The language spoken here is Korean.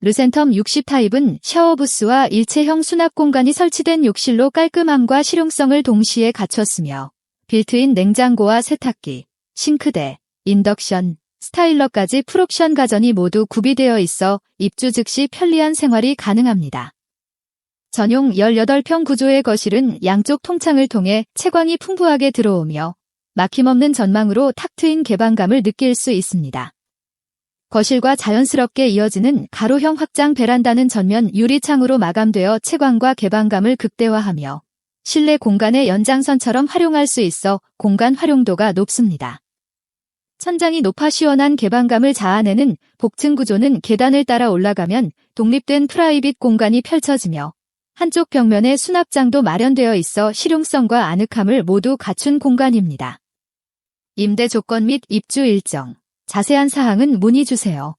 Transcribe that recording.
르센텀 60 타입은 샤워 부스와 일체형 수납 공간이 설치된 욕실로 깔끔함과 실용성을 동시에 갖췄으며 빌트인 냉장고와 세탁기, 싱크대, 인덕션, 스타일러까지 풀옵션 가전이 모두 구비되어 있어 입주 즉시 편리한 생활이 가능합니다. 전용 18평 구조의 거실은 양쪽 통창을 통해 채광이 풍부하게 들어오며 막힘없는 전망으로 탁 트인 개방감을 느낄 수 있습니다. 거실과 자연스럽게 이어지는 가로형 확장 베란다는 전면 유리창으로 마감되어 채광과 개방감을 극대화하며 실내 공간의 연장선처럼 활용할 수 있어 공간 활용도가 높습니다. 천장이 높아 시원한 개방감을 자아내는 복층 구조는 계단을 따라 올라가면 독립된 프라이빗 공간이 펼쳐지며 한쪽 벽면에 수납장도 마련되어 있어 실용성과 아늑함을 모두 갖춘 공간입니다. 임대 조건 및 입주 일정, 자세한 사항은 문의 주세요.